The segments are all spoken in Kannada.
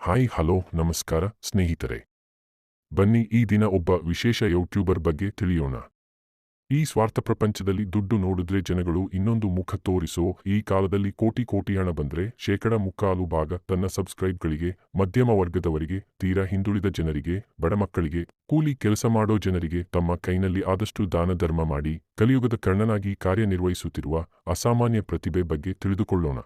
ಹಾಯ್, ಹಲೋ, ನಮಸ್ಕಾರ, ಸ್ನೇಹಿತರೆ. ಬನ್ನಿ, ಈ ದಿನ ಒಬ್ಬ ವಿಶೇಷ ಯೂಟ್ಯೂಬರ್ ಬಗ್ಗೆ ತಿಳಿಯೋಣ. ಈ ಸ್ವಾರ್ಥ ಪ್ರಪಂಚದಲ್ಲಿ ದುಡ್ಡು ನೋಡಿದ್ರೆ ಜನಗಳು ಇನ್ನೊಂದು ಮುಖ ತೋರಿಸೋ, ಈ ಕಾಲದಲ್ಲಿ ಕೋಟಿ ಕೋಟಿ ಹಣ ಬಂದ್ರೆ ಶೇಕಡ ಮುಕ್ಕಾಲು ಭಾಗ ತನ್ನ ಸಬ್ಸ್ಕ್ರೈಬ್ಗಳಿಗೆ, ಮಧ್ಯಮ ವರ್ಗದವರಿಗೆ, ತೀರಾ ಹಿಂದುಳಿದ ಜನರಿಗೆ ಬಡಮಕ್ಕಳಿಗೆ ಕೂಲಿ ಕೆಲಸ ಮಾಡೋ ಜನರಿಗೆ ತಮ್ಮ ಕೈನಲ್ಲಿ ಆದಷ್ಟು ದಾನ ಧರ್ಮ ಮಾಡಿ, ಕಲಿಯುಗದ ಕರ್ಣನಾಗಿ ಕಾರ್ಯನಿರ್ವಹಿಸುತ್ತಿರುವ ಅಸಾಮಾನ್ಯ ಪ್ರತಿಭೆ ಬಗ್ಗೆ ತಿಳಿದುಕೊಳ್ಳೋಣ.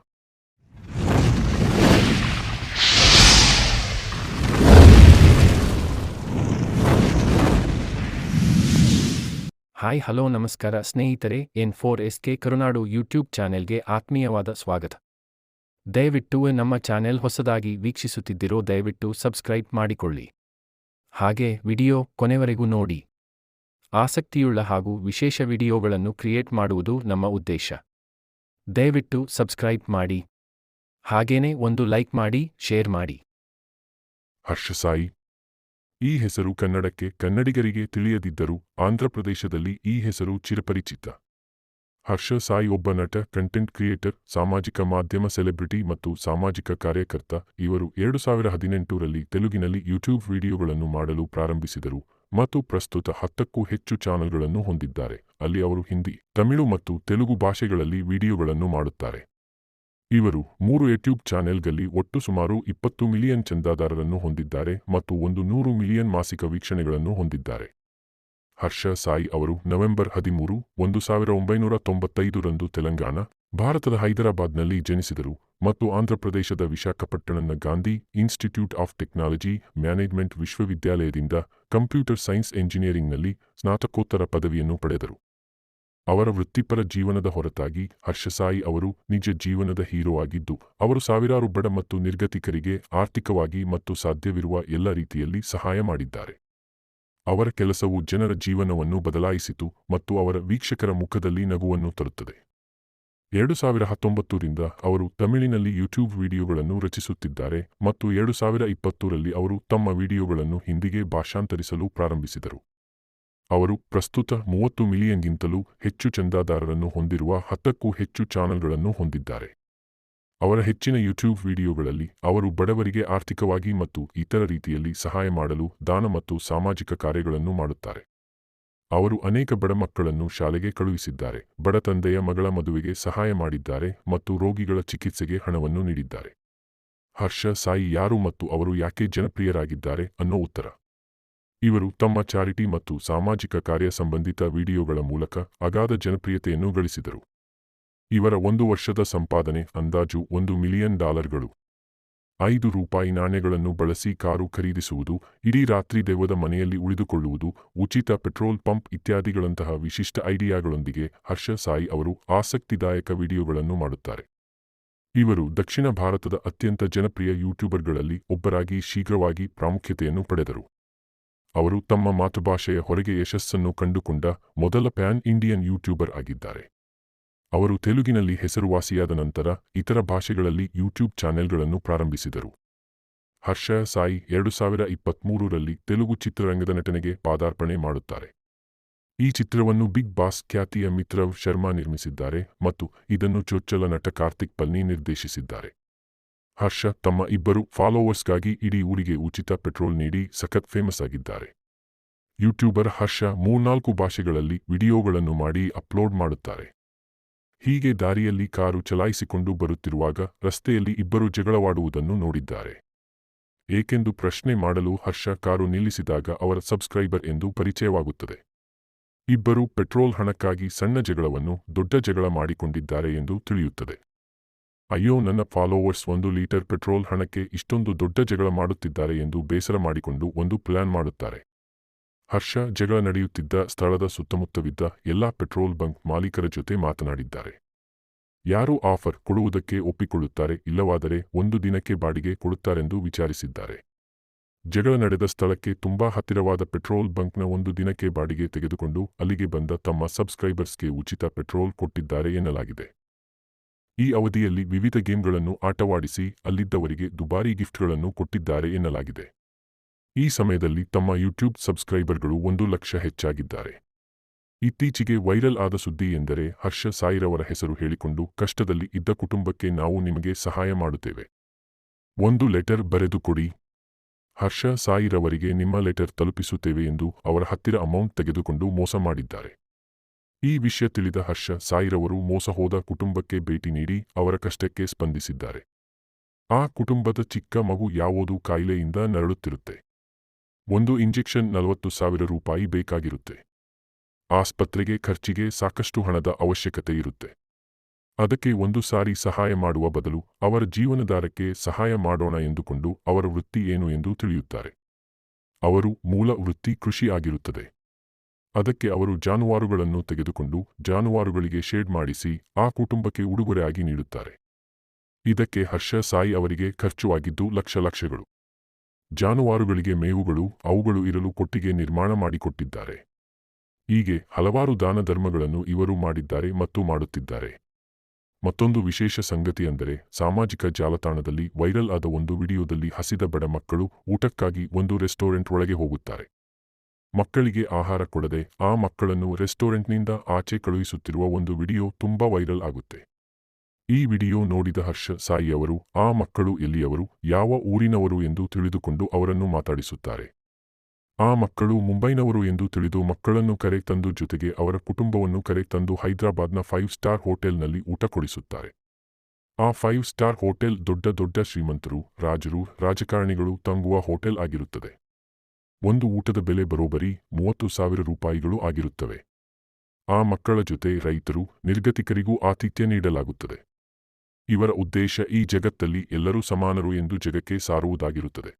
ಹಾಯ್, ಹಲೋ, ನಮಸ್ಕಾರ ಸ್ನೇಹಿತರೆ, N four S K Karunadu YouTube ಚಾನೆಲ್ಗೆ ಆತ್ಮೀಯವಾದ ಸ್ವಾಗತ. ದಯವಿಟ್ಟು ನಮ್ಮ ಚಾನೆಲ್ ಹೊಸದಾಗಿ ವೀಕ್ಷಿಸುತ್ತಿದ್ದಿರೋ ದಯವಿಟ್ಟು ಸಬ್ಸ್ಕ್ರೈಬ್ ಮಾಡಿಕೊಳ್ಳಿ. ಹಾಗೆ ವಿಡಿಯೋ ಕೊನೆವರೆಗೂ ನೋಡಿ. ಆಸಕ್ತಿಯುಳ್ಳ ಹಾಗೂ ವಿಶೇಷ ವಿಡಿಯೋಗಳನ್ನು ಕ್ರಿಯೇಟ್ ಮಾಡುವುದು ನಮ್ಮ ಉದ್ದೇಶ. ದಯವಿಟ್ಟು ಸಬ್ಸ್ಕ್ರೈಬ್ ಮಾಡಿ. ಹಾಗೇನೇ ಒಂದು ಲೈಕ್ ಮಾಡಿ, ಶೇರ್ ಮಾಡಿ. ಹರ್ಷ ಸಾಯಿ. ಈ ಹೆಸರು ಕನ್ನಡಕ್ಕೆ ಕನ್ನಡಿಗರಿಗೆ ತಿಳಿಯದಿದ್ದರೂ ಆಂಧ್ರಪ್ರದೇಶದಲ್ಲಿ ಈ ಹೆಸರು ಚಿರಪರಿಚಿತ. ಹರ್ಷ ಸಾಯಿ ಒಬ್ಬ ನಟ, ಕಂಟೆಂಟ್ ಕ್ರಿಯೇಟರ್, ಸಾಮಾಜಿಕ ಮಾಧ್ಯಮ ಸೆಲೆಬ್ರಿಟಿ ಮತ್ತು ಸಾಮಾಜಿಕ ಕಾರ್ಯಕರ್ತ. ಇವರು ಎರಡು ಸಾವಿರ ಹದಿನೆಂಟರಲ್ಲಿ ತೆಲುಗಿನಲ್ಲಿ ಯೂಟ್ಯೂಬ್ ವಿಡಿಯೋಗಳನ್ನು ಮಾಡಲು ಪ್ರಾರಂಭಿಸಿದರು ಮತ್ತು ಪ್ರಸ್ತುತ ಹತ್ತಕ್ಕೂ ಹೆಚ್ಚು ಚಾನೆಲ್ಗಳನ್ನು ಹೊಂದಿದ್ದಾರೆ. ಅಲ್ಲಿ ಅವರು ಹಿಂದಿ, ತಮಿಳು ಮತ್ತು ತೆಲುಗು ಭಾಷೆಗಳಲ್ಲಿ ವಿಡಿಯೋಗಳನ್ನು ಮಾಡುತ್ತಾರೆ. ಇವರು ಮೂರು ಯೂಟ್ಯೂಬ್ ಚಾನೆಲ್ಗಳಲ್ಲಿ ಒಟ್ಟು ಸುಮಾರು ಇಪ್ಪತ್ತು ಮಿಲಿಯನ್ ಚಂದಾದಾರರನ್ನು ಹೊಂದಿದ್ದಾರೆ ಮತ್ತು ಒಂದು ನೂರು ಮಿಲಿಯನ್ ಮಾಸಿಕ ವೀಕ್ಷಣೆಗಳನ್ನು ಹೊಂದಿದ್ದಾರೆ. ಹರ್ಷ ಸಾಯಿ ಅವರು ನವೆಂಬರ್ ಹದಿಮೂರು, ಒಂದು ಸಾವಿರ ಒಂಬೈನೂರ ತೊಂಬತ್ತೈದರಂದು ತೆಲಂಗಾಣ, ಭಾರತದ ಹೈದರಾಬಾದ್ನಲ್ಲಿ ಜನಿಸಿದರು ಮತ್ತು ಆಂಧ್ರಪ್ರದೇಶದ ವಿಶಾಖಪಟ್ಟಣನ Gandhi institute of technology management ವಿಶ್ವವಿದ್ಯಾಲಯದಿಂದ ಕಂಪ್ಯೂಟರ್ ಸೈನ್ಸ್ ಎಂಜಿನಿಯರಿಂಗ್ನಲ್ಲಿ ಸ್ನಾತಕೋತ್ತರ ಪದವಿಯನ್ನು ಪಡೆದರು. ಅವರ ವೃತ್ತಿಪರ ಜೀವನದ ಹೊರತಾಗಿ ಹರ್ಷಸಾಯಿ ಅವರು ನಿಜ ಜೀವನದ ಹೀರೋ ಆಗಿದ್ದು, ಅವರು ಸಾವಿರಾರು ಬಡ ಮತ್ತು ನಿರ್ಗತಿಕರಿಗೆ ಆರ್ಥಿಕವಾಗಿ ಮತ್ತು ಸಾಧ್ಯವಿರುವ ಎಲ್ಲ ರೀತಿಯಲ್ಲಿ ಸಹಾಯ ಮಾಡಿದ್ದಾರೆ. ಅವರ ಕೆಲಸವು ಜನರ ಜೀವನವನ್ನು ಬದಲಾಯಿಸಿತು ಮತ್ತು ಅವರ ವೀಕ್ಷಕರ ಮುಖದಲ್ಲಿ ನಗುವನ್ನು ತರುತ್ತದೆ. ಎರಡು ಸಾವಿರ ಹತ್ತೊಂಬತ್ತರಿಂದ ಅವರು ತಮಿಳಿನಲ್ಲಿ ಯೂಟ್ಯೂಬ್ ವಿಡಿಯೋಗಳನ್ನು ರಚಿಸುತ್ತಿದ್ದಾರೆ ಮತ್ತು ಎರಡು ಸಾವಿರ ಇಪ್ಪತ್ತರಲ್ಲಿ ಅವರು ತಮ್ಮ ವಿಡಿಯೋಗಳನ್ನು ಹಿಂದಿಗೆ ಭಾಷಾಂತರಿಸಲು ಪ್ರಾರಂಭಿಸಿದರು. ಅವರು ಪ್ರಸ್ತುತ ಮೂವತ್ತು ಮಿಲಿಯನ್ಗಿಂತಲೂ ಹೆಚ್ಚು ಚಂದಾದಾರರನ್ನು ಹೊಂದಿರುವ ಹತ್ತಕ್ಕೂ ಹೆಚ್ಚು ಚಾನೆಲ್ಗಳನ್ನು ಹೊಂದಿದ್ದಾರೆ. ಅವರ ಹೆಚ್ಚಿನ ಯೂಟ್ಯೂಬ್ ವಿಡಿಯೋಗಳಲ್ಲಿ ಅವರು ಬಡವರಿಗೆ ಆರ್ಥಿಕವಾಗಿ ಮತ್ತು ಇತರ ರೀತಿಯಲ್ಲಿ ಸಹಾಯ ಮಾಡಲು ದಾನ ಮತ್ತು ಸಾಮಾಜಿಕ ಕಾರ್ಯಗಳನ್ನು ಮಾಡುತ್ತಾರೆ. ಅವರು ಅನೇಕ ಬಡ ಮಕ್ಕಳನ್ನು ಶಾಲೆಗೆ ಕಳುಹಿಸಿದ್ದಾರೆ, ಬಡ ತಂದೆಯ ಮಗಳ ಮದುವೆಗೆ ಸಹಾಯ ಮಾಡಿದ್ದಾರೆ ಮತ್ತು ರೋಗಿಗಳ ಚಿಕಿತ್ಸೆಗೆ ಹಣವನ್ನು ನೀಡಿದ್ದಾರೆ. ಹರ್ಷ, ಸಾಯಿ ಯಾರು ಮತ್ತು ಅವರು ಯಾಕೆ ಜನಪ್ರಿಯರಾಗಿದ್ದಾರೆ ಅನ್ನೋ ಉತ್ತರ. ಇವರು ತಮ್ಮ ಚಾರಿಟಿ ಮತ್ತು ಸಾಮಾಜಿಕ ಕಾರ್ಯ ಸಂಬಂಧಿತ ವಿಡಿಯೋಗಳ ಮೂಲಕ ಅಗಾಧ ಜನಪ್ರಿಯತೆಯನ್ನು ಗಳಿಸಿದರು. ಇವರ ಒಂದು ವರ್ಷದ ಸಂಪಾದನೆ ಅಂದಾಜು ಒಂದು ಮಿಲಿಯನ್ ಡಾಲರ್ಗಳು. ಐದು ರೂಪಾಯಿ ನಾಣ್ಯಗಳನ್ನು ಬಳಸಿ ಕಾರು ಖರೀದಿಸುವುದು, ಇಡೀ ರಾತ್ರಿ ದೆವ್ವದ ಮನೆಯಲ್ಲಿ ಉಳಿದುಕೊಳ್ಳುವುದು, ಉಚಿತ ಪೆಟ್ರೋಲ್ ಪಂಪ್ ಇತ್ಯಾದಿಗಳಂತಹ ವಿಶಿಷ್ಟ ಐಡಿಯಾಗಳೊಂದಿಗೆ ಹರ್ಷ ಸಾಯಿ ಅವರು ಆಸಕ್ತಿದಾಯಕ ವಿಡಿಯೋಗಳನ್ನು ಮಾಡುತ್ತಾರೆ. ಇವರು ದಕ್ಷಿಣ ಭಾರತದ ಅತ್ಯಂತ ಜನಪ್ರಿಯ ಯೂಟ್ಯೂಬರ್ಗಳಲ್ಲಿ ಒಬ್ಬರಾಗಿ ಶೀಘ್ರವಾಗಿ ಪ್ರಾಮುಖ್ಯತೆಯನ್ನು ಪಡೆದರು. ಅವರು ತಮ್ಮ ಮಾತೃಭಾಷೆಯ ಹೊರಗೆ ಯಶಸ್ಸನ್ನು ಕಂಡುಕೊಂಡ ಮೊದಲ ಪ್ಯಾನ್ ಇಂಡಿಯನ್ ಯೂಟ್ಯೂಬರ್ ಆಗಿದ್ದಾರೆ. ಅವರು ತೆಲುಗಿನಲ್ಲಿ ಹೆಸರುವಾಸಿಯಾದ ನಂತರ ಇತರ ಭಾಷೆಗಳಲ್ಲಿ ಯೂಟ್ಯೂಬ್ ಚಾನೆಲ್ಗಳನ್ನು ಪ್ರಾರಂಭಿಸಿದರು. ಹರ್ಷ, ಸಾಯಿ ಎರಡು ಸಾವಿರ ಇಪ್ಪತ್ಮೂರರಲ್ಲಿ ತೆಲುಗು ಚಿತ್ರರಂಗದ ನಟನೆಗೆ ಪಾದಾರ್ಪಣೆ ಮಾಡುತ್ತಾರೆ. ಈ ಚಿತ್ರವನ್ನು ಬಿಗ್ ಬಾಸ್ ಖ್ಯಾತಿಯ ಮಿತ್ರವ್ ಶರ್ಮಾ ನಿರ್ಮಿಸಿದ್ದಾರೆ ಮತ್ತು ಇದನ್ನು ಚೊಚ್ಚಲ ನಟ ಕಾರ್ತಿಕ್ ಪಲ್ನಿ ನಿರ್ದೇಶಿಸಿದ್ದಾರೆ. ಹರ್ಷ ತಮ್ಮ ಇಬ್ಬರು ಫಾಲೋವರ್ಸ್ಗಾಗಿ ಇಡೀ ಊರಿಗೆ ಉಚಿತ ಪೆಟ್ರೋಲ್ ನೀಡಿ ಸಖತ್ ಫೇಮಸ್ ಆಗಿದ್ದಾರೆ. ಯೂಟ್ಯೂಬರ್ ಹರ್ಷ ಮೂರ್ನಾಲ್ಕು ಭಾಷೆಗಳಲ್ಲಿ ವಿಡಿಯೋಗಳನ್ನು ಮಾಡಿ ಅಪ್ಲೋಡ್ ಮಾಡುತ್ತಾರೆ. ಹೀಗೆ ದಾರಿಯಲ್ಲಿ ಕಾರು ಚಲಾಯಿಸಿಕೊಂಡು ಬರುತ್ತಿರುವಾಗ ರಸ್ತೆಯಲ್ಲಿ ಇಬ್ಬರು ಜಗಳವಾಡುವುದನ್ನು ನೋಡಿದ್ದಾರೆ. ಏಕೆಂದು ಪ್ರಶ್ನೆ ಮಾಡಲು ಹರ್ಷ ಕಾರು ನಿಲ್ಲಿಸಿದಾಗ ಅವರ ಸಬ್ಸ್ಕ್ರೈಬರ್ ಎಂದು ಪರಿಚಯವಾಗುತ್ತದೆ. ಇಬ್ಬರು ಪೆಟ್ರೋಲ್ ಹಣಕ್ಕಾಗಿ ಸಣ್ಣ ಜಗಳವನ್ನು ದೊಡ್ಡ ಜಗಳ ಮಾಡಿಕೊಂಡಿದ್ದಾರೆ ಎಂದು ತಿಳಿಯುತ್ತದೆ. ಅಯ್ಯೋ, ನನ್ನ ಫಾಲೋವರ್ಸ್ ಒಂದು ಲೀಟರ್ ಪೆಟ್ರೋಲ್ ಹಣಕ್ಕೆ ಇಷ್ಟೊಂದು ದೊಡ್ಡ ಜಗಳ ಮಾಡುತ್ತಿದ್ದಾರೆ ಎಂದು ಬೇಸರ ಮಾಡಿಕೊಂಡು ಒಂದು ಪ್ಲಾನ್ ಮಾಡುತ್ತಾರೆ. ಹರ್ಷ ಜಗಳ ನಡೆಯುತ್ತಿದ್ದ ಸ್ಥಳದ ಸುತ್ತಮುತ್ತವಿದ್ದ ಎಲ್ಲಾ ಪೆಟ್ರೋಲ್ ಬಂಕ್ ಮಾಲೀಕರ ಜೊತೆ ಮಾತನಾಡಿದ್ದಾರೆ. ಯಾರು ಆಫರ್ ಕೊಡುವುದಕ್ಕೆ ಒಪ್ಪಿಕೊಳ್ಳುತ್ತಾರೆ ಇಲ್ಲವಾದರೆ ಒಂದು ದಿನಕ್ಕೆ ಬಾಡಿಗೆ ಕೊಡುತ್ತಾರೆಂದು ವಿಚಾರಿಸಿದ್ದಾರೆ. ಜಗಳ ನಡೆದ ಸ್ಥಳಕ್ಕೆ ತುಂಬಾ ಹತ್ತಿರವಾದ ಪೆಟ್ರೋಲ್ ಬಂಕ್ನ ಒಂದು ದಿನಕ್ಕೆ ಬಾಡಿಗೆ ತೆಗೆದುಕೊಂಡು ಅಲ್ಲಿಗೆ ಬಂದ ತಮ್ಮ ಸಬ್ಸ್ಕ್ರೈಬರ್ಸ್ಗೆ ಉಚಿತ ಪೆಟ್ರೋಲ್ ಕೊಟ್ಟಿದ್ದಾರೆ ಎನ್ನಲಾಗಿದೆ. ಈ ಅವಧಿಯಲ್ಲಿ ವಿವಿಧ ಗೇಮ್ಗಳನ್ನು ಆಟವಾಡಿಸಿ ಅಲ್ಲಿದ್ದವರಿಗೆ ದುಬಾರಿ ಗಿಫ್ಟ್ಗಳನ್ನು ಕೊಟ್ಟಿದ್ದಾರೆ ಎನ್ನಲಾಗಿದೆ. ಈ ಸಮಯದಲ್ಲಿ ತಮ್ಮ ಯೂಟ್ಯೂಬ್ ಸಬ್ಸ್ಕ್ರೈಬರ್ಗಳು ಒಂದು ಲಕ್ಷ ಹೆಚ್ಚಾಗಿದ್ದಾರೆ. ಇತ್ತೀಚೆಗೆ ವೈರಲ್ ಆದ ಸುದ್ದಿ ಎಂದರೆ ಹರ್ಷ ಸಾಯಿರವರ ಹೆಸರು ಹೇಳಿಕೊಂಡು ಕಷ್ಟದಲ್ಲಿ ಇದ್ದ ಕುಟುಂಬಕ್ಕೆ ನಾವು ನಿಮಗೆ ಸಹಾಯ ಮಾಡುತ್ತೇವೆ. ಒಂದು ಲೆಟರ್ ಬರೆದು ಕೊಡಿ. ಹರ್ಷ ಸಾಯಿರವರಿಗೆ ನಿಮ್ಮ ಲೆಟರ್ ತಲುಪಿಸುತ್ತೇವೆ ಎಂದು ಅವರ ಹತ್ತಿರ ಅಮೌಂಟ್ ತೆಗೆದುಕೊಂಡು ಮೋಸ ಮಾಡಿದ್ದಾರೆ. ಈ ವಿಷಯ ತಿಳಿದ ಹರ್ಷ ಸಾಯಿರವರು ಮೋಸ ಹೋದ ಕುಟುಂಬಕ್ಕೆ ಭೇಟಿ ನೀಡಿ ಅವರ ಕಷ್ಟಕ್ಕೆ ಸ್ಪಂದಿಸಿದ್ದಾರೆ. ಆ ಕುಟುಂಬದ ಚಿಕ್ಕ ಮಗು ಯಾವುದೂ ಕಾಯಿಲೆಯಿಂದ ನರಳುತ್ತಿರುತ್ತೆ. ಒಂದು ಇಂಜೆಕ್ಷನ್ ನಲವತ್ತು ಸಾವಿರ ರೂಪಾಯಿ ಬೇಕಾಗಿರುತ್ತೆ. ಆಸ್ಪತ್ರೆಗೆ ಖರ್ಚಿಗೆ ಸಾಕಷ್ಟು ಹಣದ ಅವಶ್ಯಕತೆ ಇರುತ್ತೆ. ಅದಕ್ಕೆ ಒಂದು ಸಾರಿ ಸಹಾಯ ಮಾಡುವ ಬದಲು ಅವರ ಜೀವನದಾರಕ್ಕೆ ಸಹಾಯ ಮಾಡೋಣ ಎಂದುಕೊಂಡು ಅವರ ವೃತ್ತಿ ಏನು ಎಂದು ತಿಳಿಯುತ್ತಾರೆ. ಅವರು ಮೂಲ ವೃತ್ತಿ ಕೃಷಿ ಆಗಿರುತ್ತದೆ. ಅದಕ್ಕೆ ಅವರು ಜಾನುವಾರುಗಳನ್ನು ತೆಗೆದುಕೊಂಡು ಜಾನುವಾರುಗಳಿಗೆ ಶೇಡ್ ಮಾಡಿಸಿ ಆ ಕುಟುಂಬಕ್ಕೆ ಉಡುಗೊರೆಯಾಗಿ ನೀಡುತ್ತಾರೆ. ಇದಕ್ಕೆ ಹರ್ಷ ಸಾಯಿ ಅವರಿಗೆ ಖರ್ಚುವಾಗಿದ್ದು ಲಕ್ಷ ಲಕ್ಷಗಳು. ಜಾನುವಾರುಗಳಿಗೆ ಮೇವುಗಳು, ಅವುಗಳು ಇರಲು ಕೊಟ್ಟಿಗೆ ನಿರ್ಮಾಣ ಮಾಡಿಕೊಟ್ಟಿದ್ದಾರೆ. ಹೀಗೆ ಹಲವಾರು ದಾನ ಧರ್ಮಗಳನ್ನು ಇವರು ಮಾಡಿದ್ದಾರೆ ಮತ್ತು ಮಾಡುತ್ತಿದ್ದಾರೆ. ಮತ್ತೊಂದು ವಿಶೇಷ ಸಂಗತಿ ಅಂದರೆ ಸಾಮಾಜಿಕ ಜಾಲತಾಣದಲ್ಲಿ ವೈರಲ್ ಆದ ಒಂದು ವಿಡಿಯೋದಲ್ಲಿ ಹಸಿದ ಬಡ ಮಕ್ಕಳು ಊಟಕ್ಕಾಗಿ ಒಂದು ರೆಸ್ಟೋರೆಂಟ್ ಒಳಗೆ ಹೋಗುತ್ತಾರೆ. ಮಕ್ಕಳಿಗೆ ಆಹಾರ ಕೊಡದೆ ಆ ಮಕ್ಕಳನ್ನು ರೆಸ್ಟೋರೆಂಟ್ನಿಂದ ಆಚೆ ಕಳುಹಿಸುತ್ತಿರುವ ಒಂದು ವಿಡಿಯೋ ತುಂಬಾ ವೈರಲ್ ಆಗುತ್ತೆ. ಈ ವಿಡಿಯೋ ನೋಡಿದ ಹರ್ಷ, ಸಾಯಿ ಅವರು, ಆ ಮಕ್ಕಳು ಎಲ್ಲಿಯವರು, ಯಾವ ಊರಿನವರು ಎಂದು ತಿಳಿದುಕೊಂಡು ಅವರನ್ನು ಮಾತಾಡಿಸುತ್ತಾರೆ. ಆ ಮಕ್ಕಳು ಮುಂಬೈನವರು ಎಂದು ತಿಳಿದು ಮಕ್ಕಳನ್ನು ಕರೆ ತಂದು ಜೊತೆಗೆ ಅವರ ಕುಟುಂಬವನ್ನು ಕರೆ ತಂದು ಹೈದರಾಬಾದ್ನ ಫೈವ್ ಸ್ಟಾರ್ ಹೋಟೆಲ್ನಲ್ಲಿ ಊಟ ಕೊಡಿಸುತ್ತಾರೆ. ಆ ಫೈವ್ ಸ್ಟಾರ್ ಹೋಟೆಲ್ ದೊಡ್ಡ ದೊಡ್ಡ ಶ್ರೀಮಂತರು, ರಾಜರು, ರಾಜಕಾರಣಿಗಳು ತಂಗುವ ಹೋಟೆಲ್ ಆಗಿರುತ್ತದೆ. ಒಂದು ಊಟದ ಬೆಲೆ ಬರೋಬರಿ ಮೂವತ್ತು ಸಾವಿರ ರೂಪಾಯಿಗಳು ಆಗಿರುತ್ತವೆ. ಆ ಮಕ್ಕಳ ಜೊತೆ ರೈತರು, ನಿರ್ಗತಿಕರಿಗೂ ಆತಿಥ್ಯ ನೀಡಲಾಗುತ್ತದೆ. ಇವರ ಉದ್ದೇಶ ಈ ಜಗತ್ತಲ್ಲಿ ಎಲ್ಲರೂ ಸಮಾನರು ಎಂದು ಜಗಕ್ಕೆ ಸಾರುವುದಾಗಿರುತ್ತದೆ.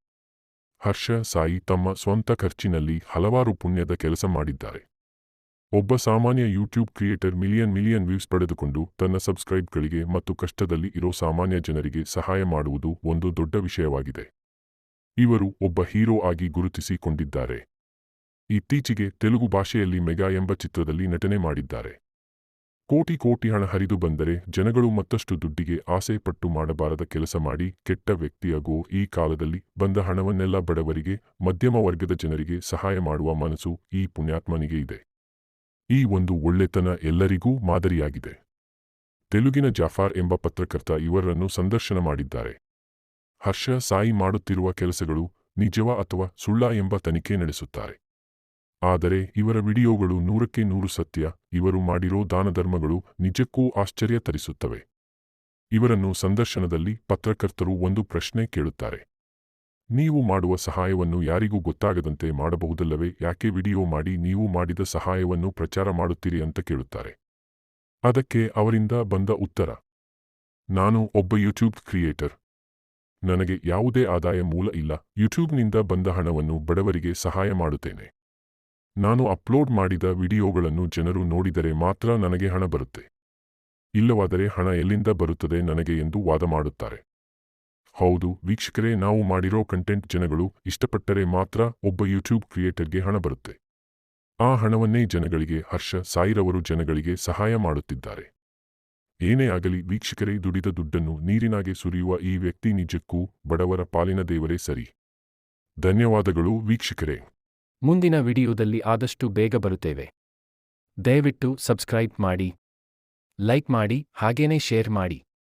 ಹರ್ಷ, ಸಾಯಿ ತಮ್ಮ ಸ್ವಂತ ಖರ್ಚಿನಲ್ಲಿ ಹಲವಾರು ಪುಣ್ಯದ ಕೆಲಸ ಮಾಡಿದ್ದಾರೆ. ಒಬ್ಬ ಸಾಮಾನ್ಯ YouTube creator million million views ಪಡೆದುಕೊಂಡು ತನ್ನ ಸಬ್ಸ್ಕ್ರೈಬ್ಗಳಿಗೆ ಮತ್ತು ಕಷ್ಟದಲ್ಲಿ ಇರೋ ಸಾಮಾನ್ಯ ಜನರಿಗೆ ಸಹಾಯ ಮಾಡುವುದು ಒಂದು ದೊಡ್ಡ ವಿಷಯವಾಗಿದೆ. ಇವರು ಒಬ್ಬ ಹೀರೋ ಆಗಿ ಗುರುತಿಸಿಕೊಂಡಿದ್ದಾರೆ. ಇತ್ತೀಚೆಗೆ ತೆಲುಗು ಭಾಷೆಯಲ್ಲಿ ಮೆಗಾ ಎಂಬ ಚಿತ್ರದಲ್ಲಿ ನಟನೆ ಮಾಡಿದ್ದಾರೆ. ಕೋಟಿ ಕೋಟಿ ಹಣ ಹರಿದು ಬಂದರೆ ಜನಗಳು ಮತ್ತಷ್ಟು ದುಡ್ಡಿಗೆ ಆಸೆ ಪಟ್ಟು ಮಾಡಬಾರದ ಕೆಲಸ ಮಾಡಿ ಕೆಟ್ಟ ವ್ಯಕ್ತಿಯಾಗೋ ಈ ಕಾಲದಲ್ಲಿ ಬಂದ ಹಣವನ್ನೆಲ್ಲ ಬಡವರಿಗೆ, ಮಧ್ಯಮ ವರ್ಗದ ಜನರಿಗೆ ಸಹಾಯ ಮಾಡುವ ಮನಸ್ಸು ಈ ಪುಣ್ಯಾತ್ಮನಿಗೆ ಇದೆ. ಈ ಒಂದು ಒಳ್ಳೆತನ ಎಲ್ಲರಿಗೂ ಮಾದರಿಯಾಗಿದೆ. ತೆಲುಗಿನ ಜಾಫಾರ್ ಎಂಬ ಪತ್ರಕರ್ತ ಇವರನ್ನು ಸಂದರ್ಶನ ಮಾಡಿದ್ದಾರೆ. ಹರ್ಷ ಸಾಯಿ ಮಾಡುತ್ತಿರುವ ಕೆಲಸಗಳು ನಿಜವ ಅಥವಾ ಸುಳ್ಳ ಎಂಬ ತನಿಖೆ ನಡೆಸುತ್ತಾರೆ. ಆದರೆ ಇವರ ವಿಡಿಯೋಗಳು ನೂರಕ್ಕೆ ನೂರು ಸತ್ಯ, ಇವರು ಮಾಡಿರೋ ದಾನಧರ್ಮಗಳು ನಿಜಕ್ಕೂ ಆಶ್ಚರ್ಯ ತರಿಸುತ್ತವೆ. ಇವರನ್ನು ಸಂದರ್ಶನದಲ್ಲಿ ಪತ್ರಕರ್ತರು ಒಂದು ಪ್ರಶ್ನೆ ಕೇಳುತ್ತಾರೆ. ನೀವು ಮಾಡುವ ಸಹಾಯವನ್ನು ಯಾರಿಗೂ ಗೊತ್ತಾಗದಂತೆ ಮಾಡಬಹುದಲ್ಲವೇ? ಯಾಕೆ ವಿಡಿಯೋ ಮಾಡಿ ನೀವು ಮಾಡಿದ ಸಹಾಯವನ್ನು ಪ್ರಚಾರ ಮಾಡುತ್ತೀರಿ ಅಂತ ಕೇಳುತ್ತಾರೆ. ಅದಕ್ಕೆ ಅವರಿಂದ ಬಂದ ಉತ್ತರ. ನಾನು ಒಬ್ಬ ಯೂಟ್ಯೂಬ್ ಕ್ರಿಯೇಟರ್ ನನಗೆ ಯಾವುದೇ ಆದಾಯ ಮೂಲ ಇಲ್ಲ. ಯೂಟ್ಯೂಬ್ನಿಂದ ಬಂದ ಹಣವನ್ನು ಬಡವರಿಗೆ ಸಹಾಯ ಮಾಡುತ್ತೇನೆ. ನಾನು ಅಪ್ಲೋಡ್ ಮಾಡಿದ ವಿಡಿಯೋಗಳನ್ನು ಜನರು ನೋಡಿದರೆ ಮಾತ್ರ ನನಗೆ ಹಣ ಬರುತ್ತೆ. ಇಲ್ಲವಾದರೆ ಹಣ ಎಲ್ಲಿಂದ ಬರುತ್ತದೆ ನನಗೆ ಎಂದು ವಾದ ಮಾಡುತ್ತಾರೆ. ಹೌದು, ವೀಕ್ಷಕರೇ, ನಾವು ಮಾಡಿರೋ ಕಂಟೆಂಟ್ ಜನಗಳು ಇಷ್ಟಪಟ್ಟರೆ ಮಾತ್ರ ಒಬ್ಬ ಯೂಟ್ಯೂಬ್ ಕ್ರಿಯೇಟರ್ಗೆ ಹಣ ಬರುತ್ತೆ. ಆ ಹಣವನ್ನೇ ಜನಗಳಿಗೆ, ಹರ್ಷ, ಸಾಯಿರವರು ಜನಗಳಿಗೆ ಸಹಾಯ ಮಾಡುತ್ತಿದ್ದಾರೆ. ಏನೇ ಆಗಲಿ ವೀಕ್ಷಕರೇ, ದುಡಿದ ದುಡ್ಡನ್ನು ನೀರಿನಾಗೆ ಸುರಿಯುವ ಈ ವ್ಯಕ್ತಿ ನಿಜಕ್ಕೂ ಬಡವರ ಪಾಲಿನ ದೇವರೇ ಸರಿ. ಧನ್ಯವಾದಗಳು ವೀಕ್ಷಕರೇ. ಮುಂದಿನ ವಿಡಿಯೋದಲ್ಲಿ ಆದಷ್ಟು ಬೇಗ ಬರುತ್ತೇವೆ. ದಯವಿಟ್ಟು ಸಬ್ಸ್ಕ್ರೈಬ್ ಮಾಡಿ, ಲೈಕ್ ಮಾಡಿ, ಹಾಗೇನೇ ಶೇರ್ ಮಾಡಿ.